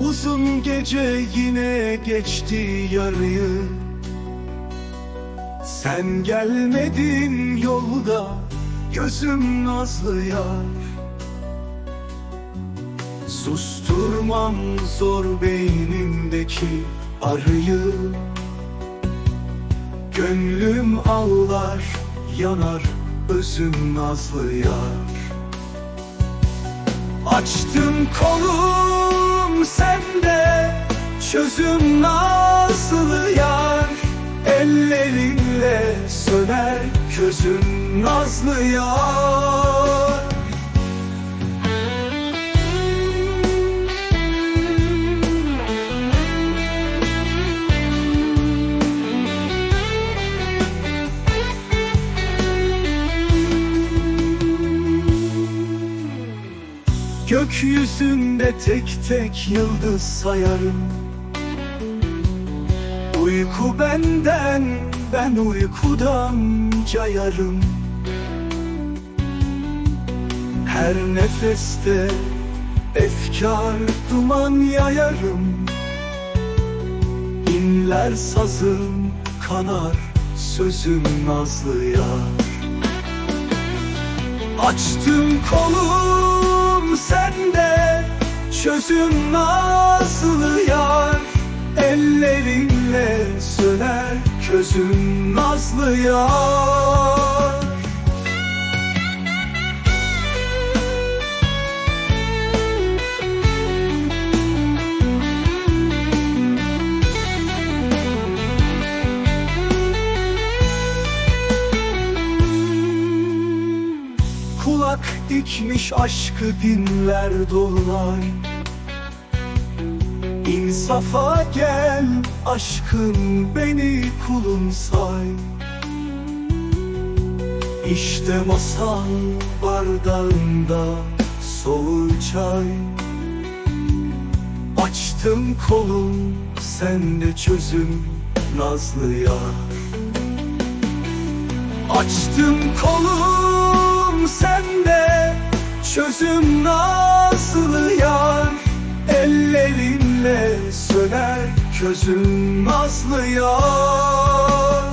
Uzun gece yine geçti yarıyı. Sen gelmedin yolda Gözüm nazlı yar Susturmam zor beynimdeki arıyı. Gönlüm ağlar, yanar özüm nazlı yar Açtım kolum sende Çözüm nazlı yar? Ellerinle söner közüm nazlı yar Gökyüzünde tek tek yıldız sayarım. Uyku benden, ben uykudan cayarım. Her nefeste efkar duman yayarım. İnler sazım, kanar sözüm nazlı yar. Açtım sende Çözüm nazlı yar? Ellerinle söner közüm nazlı yar? Kulak dikmiş aşkı dinler dolunay İnsafa gel aşkın beni kulun say. İşte masal bardağında soğur çay. Açtım kolum sende çözüm nazlı yar. Açtım kolum sende Çözüm nazlı yar nazlı yar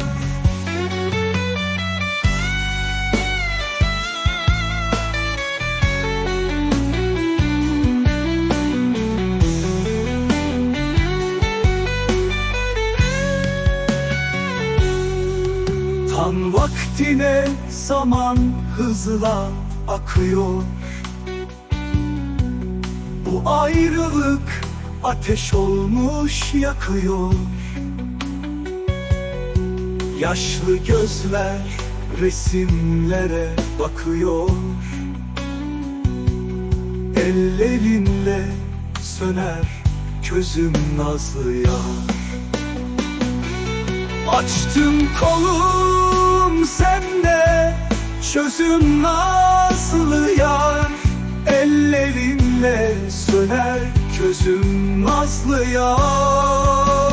Tam vaktine zaman hızla akıyor. Bu ayrılık ateş olmuş yakıyor. Yaşlı gözler resimlere bakıyor. Ellerinle söner közüm nazlı yar. Açtım kolum sende Çözüm nazlı yar. Ellerinle söner közüm nazlı yar